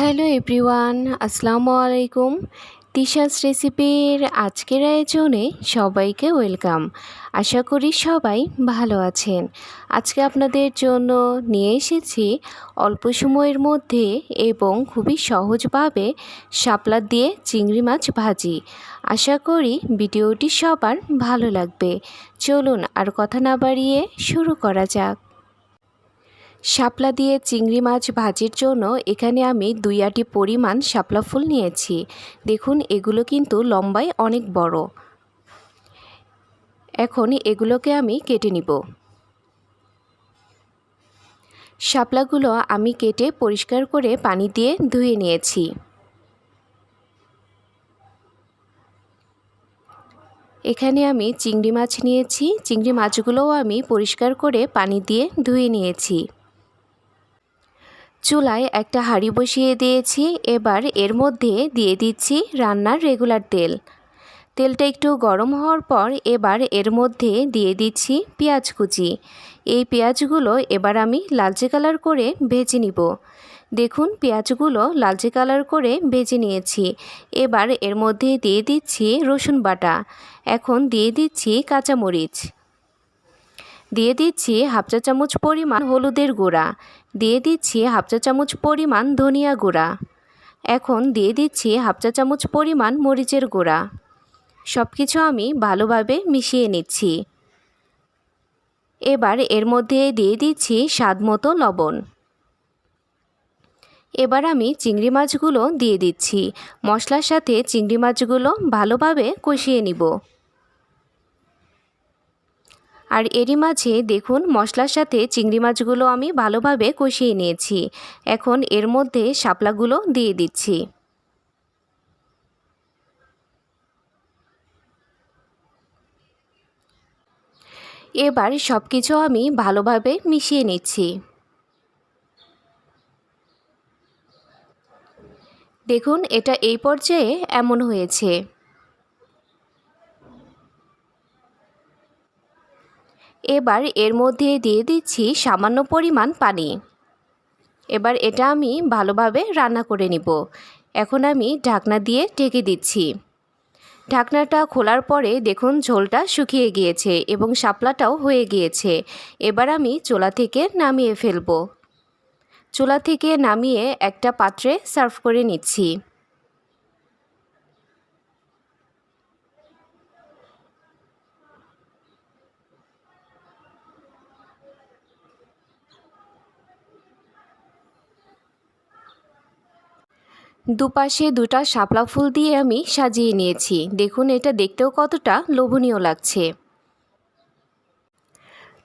Hello everyone, আসসালামু আলাইকুম। তিশাস রেসিপির আজকের আয়োজনে সবাইকে ওয়েলকাম। আশা করি সবাই ভালো আছেন। আজকে আপনাদের জন্য নিয়ে এসেছি অল্প সময়ের মধ্যে এবং খুবই সহজভাবে শাপলা দিয়ে চিংড়ি মাছ ভাজি। আশা করি ভিডিওটি সবার ভালো লাগবে। চলুন আর কথা না বাড়িয়ে শুরু করা যাক। শাপলা দিয়ে চিংড়ি মাছ ভাজির জন্য এখানে আমি দুই আটি পরিমাণ শাপলা ফুল নিয়েছি। দেখুন, এগুলো কিন্তু লম্বায় অনেক বড়। এখন এগুলোকে আমি কেটে নিব। শাপলাগুলো আমি কেটে পরিষ্কার করে পানি দিয়ে ধুয়ে নিয়েছি। এখানে আমি চিংড়ি মাছ নিয়েছি। চিংড়ি মাছগুলোও আমি পরিষ্কার করে পানি দিয়ে ধুয়ে নিয়েছি। চুলায় একটা হাঁড়ি বসিয়ে দিয়েছি, এবার এর মধ্যে দিয়ে দিচ্ছি রান্নার রেগুলার তেল। তেলটা একটু গরম হওয়ার পর এবার এর মধ্যে দিয়ে দিচ্ছি পেঁয়াজ কুচি। এই পেঁয়াজগুলো এবার আমি লালচে কালার করে ভেজে নিব। দেখুন, পেঁয়াজগুলো লালচে কালার করে ভেজে নিয়েছি। এবার এর মধ্যে দিয়ে দিচ্ছি রসুন বাটা। এখন দিয়ে দিচ্ছি কাঁচামরিচ। দিয়ে দিচ্ছি হাফ চা চামচ পরিমাণ হলুদের গুঁড়া, দিয়ে দিচ্ছি হাফ চা চামচ পরিমাণ ধনিয়া গুঁড়া। এখন দিয়ে দিচ্ছি হাফ চা চামচ পরিমাণ মরিচের গুঁড়া। সব কিছু আমি ভালোভাবে মিশিয়ে নিচ্ছি। এবার এর মধ্যে দিয়ে দিচ্ছি স্বাদ মতো লবণ। এবার আমি চিংড়ি মাছগুলো দিয়ে দিচ্ছি। মশলার সাথে চিংড়ি মাছগুলো ভালোভাবে কষিয়ে নিব। আর এরই মাঝে দেখুন, মশলার সাথে চিংড়ি মাছগুলো আমি ভালোভাবে কষিয়ে নিয়েছি। এখন এর মধ্যে শাপলাগুলো দিয়ে দিচ্ছি। এবার সব কিছু আমি ভালোভাবে মিশিয়ে নিচ্ছি। দেখুন, এটা এই পর্যায়ে এমন হয়েছে। এবার এর মধ্যে দিয়ে দিচ্ছি সামান্য পরিমাণ পানি। এবার এটা আমি ভালোভাবে রান্না করে নিব। এখন আমি ঢাকনা দিয়ে ঢেকে দিচ্ছি। ঢাকনাটা খোলার পরে দেখুন ঝোলটা শুকিয়ে গিয়েছে এবং শাপলাটাও হয়ে গিয়েছে। এবার আমি চোলা থেকে নামিয়ে ফেলব। চুলা থেকে নামিয়ে একটা পাত্রে সার্ভ করে নিচ্ছি। দুপাশে দুটা শাপলা ফুল দিয়ে আমি সাজিয়ে নিয়েছি। দেখুন এটা দেখতেও কতটা লোভনীয় লাগছে।